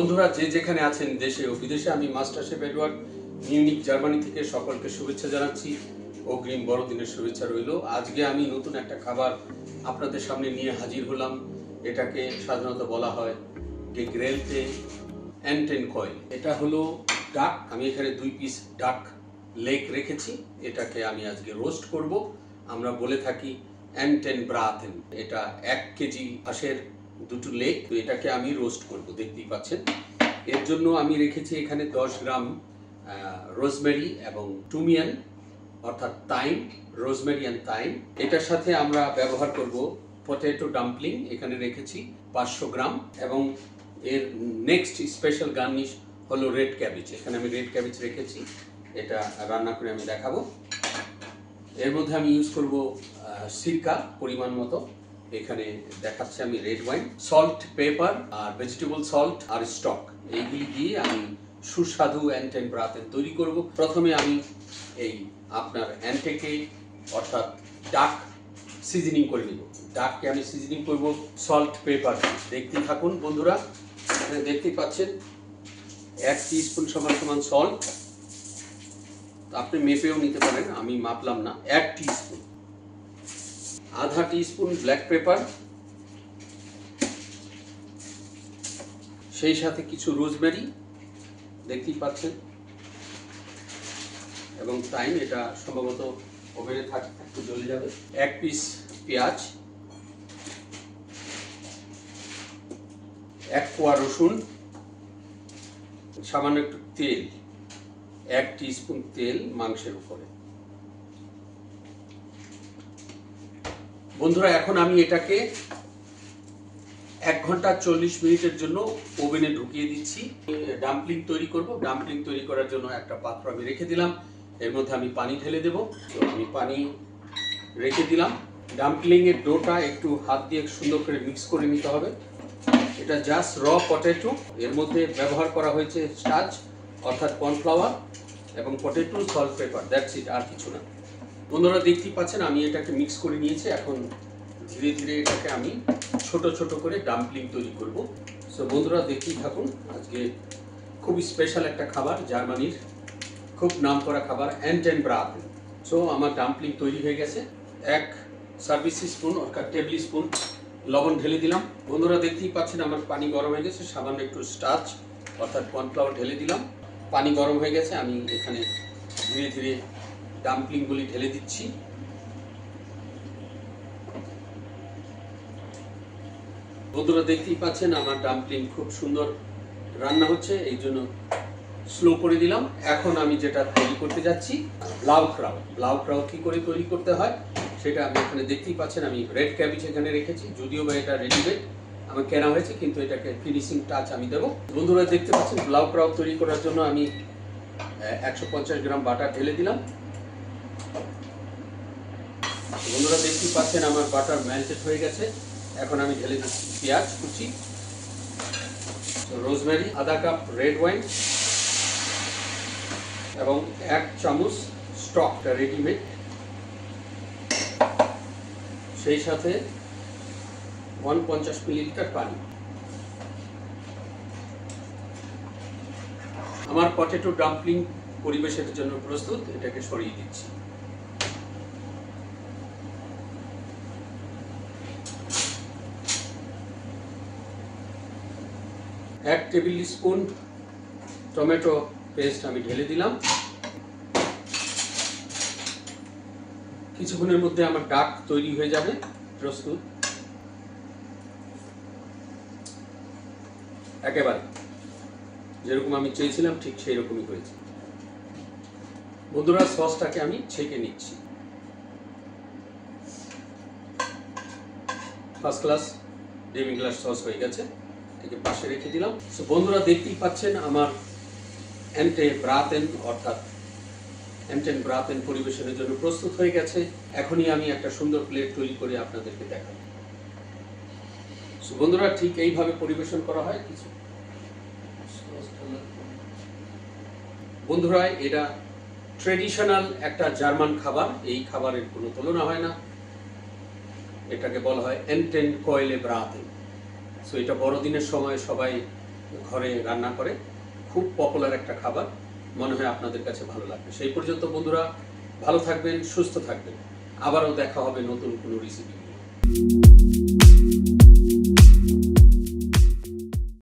বন্ধুরা, যে যেখানে আছেন দেশে ও বিদেশে, আমি master chef Edward Munich Germany থেকে সকলকে শুভেচ্ছা জানাচ্ছি। অগ্রিম বড়দিনের শুভেচ্ছা রইল। আজকে আমি নতুন একটা খাবার আপনাদের সামনে নিয়ে হাজির হলাম। এটাকে সাধারণত বলা হয় ডে গ্রেলতে অ্যান্টেন কয়েল। এটা হলো ডাক। আমি এখানে দুই পিস ডাক লেক রেখেছি। এটাকে আমি আজকে রোস্ট করব। আমরা বলে থাকি অ্যান্টেন ব্রাথেন এটা এক কেজি হাঁসের দুটো লেগ তো এটাকে আমি রোস্ট করব, দেখতেই পাচ্ছেন। এর জন্য আমি রেখেছি এখানে দশ গ্রাম রোজমেরি এবং টুমিয়ান, অর্থাৎ তাইম রোজমেরি অ্যান্ড তাইম এটার সাথে আমরা ব্যবহার করব পটেটো ডাম্পলিং এখানে রেখেছি পাঁচশো গ্রাম, এবং এর নেক্সট স্পেশাল গার্নিশ হলো রেড ক্যাবেজ এখানে আমি রেড ক্যাবেজ রেখেছি, এটা রান্না করে আমি দেখাবো। এর মধ্যে আমি ইউজ করব সিরকা, পরিমাণ মতো। এখানে দেখাচ্ছি আমি রেড ওয়াইন সল্ট পেপার আর ভেজিটেবল সল্ট আর স্টক এইগুলি দিয়ে আমি সুস্বাদু অ্যান্টেন ব্রাতেন তৈরি করব। প্রথমে আমি এই আপনার অ্যান্টেকে, অর্থাৎ ডাক সিজনিং করে নিব। ডাককে আমি সিজনিং করব সল্ট পেপার দেখতেই থাকুন বন্ধুরা, এখানে দেখতেই পাচ্ছেন, এক স্পুন সমান সমান সল্ট আপনি মেপেও নিতে পারেন, আমি মাপলাম না, এক স্পুন আধা স্পুন ব্ল্যাক পেপার সেই সাথে কিছু রোজমেরি দেখতেই পাচ্ছেন। এবং টাইম এটা সম্ভবত ওভেনে থাকতে থাকতে জ্বলে যাবে। এক পিস পেঁয়াজ, এক কোয়া রসুন, সামান্য একটু তেল, এক স্পুন তেল মাংসের উপরে। বন্ধুরা, এখন আমি এটাকে এক ঘণ্টা চল্লিশ মিনিটের জন্য ওভেনে ঢুকিয়ে দিচ্ছি। ডাম্পলিং তৈরি করব। ডাম্পলিং তৈরি করার জন্য একটা পাত্র আমি রেখে দিলাম। এর মধ্যে আমি পানি ঢেলে দেব। তো আমি পানি রেখে দিলাম। ডাম্পলিং এর ডোটা একটু হাত দিয়ে সুন্দর করে মিক্স করে নিতে হবে। এটা জাস্ট র পটেটো। এর মধ্যে ব্যবহার করা হয়েছে স্টাচ অর্থাৎ কর্নফ্লাওয়ার এবং potato, salt pepper. That's it, আর কিছু না। বন্ধুরা দেখতেই পাচ্ছেন, আমি এটাকে মিক্স করে নিয়েছি, এখন ধীরে ধীরে এটাকে আমি ছোট ছোট করে ডাম্পলিং তৈরি করব। সো বন্ধুরা, দেখতেই থাকুন, আজকে খুব স্পেশাল একটা খাবার, জার্মানির খুব নাম করা খাবার অ্যান্ড অ্যান্ড ব্রাথ সো আমার ডাম্পলিং তৈরি হয়ে গেছে। এক সার্ভিস স্পুন অর্থাৎ টেবিল স্পুন লবণ ঢেলে দিলাম। বন্ধুরা, দেখতেই পাচ্ছেন, আমার পানি গরম হয়ে গেছে, সামান্য একটু স্টার্চ অর্থাৎ কর্নফ্লাওয়ার ঢেলে দিলাম। পানি গরম হয়ে গেছে, আমি এখানে ধীরে ধীরে ডাম্পলিংগুলি ঢেলে দিচ্ছি। বন্ধুরা দেখতেই পাচ্ছেন, আমার ডাম্পলিং খুব সুন্দর রান্না হচ্ছে, এই জন্য স্লো করে দিলাম। এখন আমি যেটা তৈরি করতে যাচ্ছি, লাউ ক্রাউ। লাউ ক্রাউ কি করে তৈরি করতে হয়, সেটা আপনি এখানে দেখতেই পাচ্ছেন, আমি রেড ক্যাবিজ এখানে রেখেছি, যদিও বা এটা রেডিমেড আমার কেনা হয়েছে, কিন্তু এটাকে ফিনিশিং টাচ আমি দেবো। বন্ধুরা দেখতে পাচ্ছেন, লাউ ক্রাউ তৈরি করার জন্য আমি একশো পঞ্চাশ গ্রাম বাটার ঢেলে দিলাম। বন্ধুরা দেখতে পাচ্ছেন আমার বাটার ম্যালটেড হয়ে গেছে। এখন আমি ঢেলে দিচ্ছি পেঁয়াজ কুচি রোজমেরি, আধা কাপ রেড ওয়াইন এবং এক চামচ স্টকটা রেডিমেড। সেই সাথে ওয়ান পঞ্চাশ মিলিলিটার পানি। আমার পটেটো ডাম্পলিং পরিবেশের জন্য প্রস্তুত, এটাকে সরিয়ে দিচ্ছি। এক টেবিল স্পুন টমেটো পেস্ট আমি ঢেলে দিলাম। কিছুক্ষণের মধ্যে আমার ডাক তৈরি হয়ে যাবে, প্রস্তুত। একেবারে। যেরকম আমি চেয়েছিলাম, ঠিক সেই রকমই হয়েছে। বন্ধুরা, সসটাকে আমি ছেঁকে নিচ্ছি। First class demi glace sauce হয়ে গেছে। এটাকে পাশে রেখে দিলাম। তো বন্ধুরা দেখতেই পাচ্ছেন আমার অ্যান্টে ব্রাতেন অর্থাৎ অ্যান্টেন ব্রাতেন পরিবেশনের জন্য প্রস্তুত হয়ে গেছে। এখনই আমি একটা সুন্দর প্লেট তৈরি করে আপনাদেরকে দেখাবো। So, বন্ধুরা ঠিক এইভাবে পরিবেশন করা হয়। কিছু বন্ধুরা এটা ট্রেডিশনাল একটা জার্মান খাবার। এই খাবারের কোনো তুলনা হয় না। এটাকে বলা হয় এন্টেন কয়েলে ব্রাতে সো এটা বড়দিনের সময় সবাই ঘরে রান্না করে। খুব পপুলার একটা খাবার। মনে হয় আপনাদের কাছে ভালো লাগবে। সেই পর্যন্ত বন্ধুরা, ভালো থাকবেন, সুস্থ থাকবেন। আবারও দেখা হবে নতুন কোনো রেসিপি নিয়ে।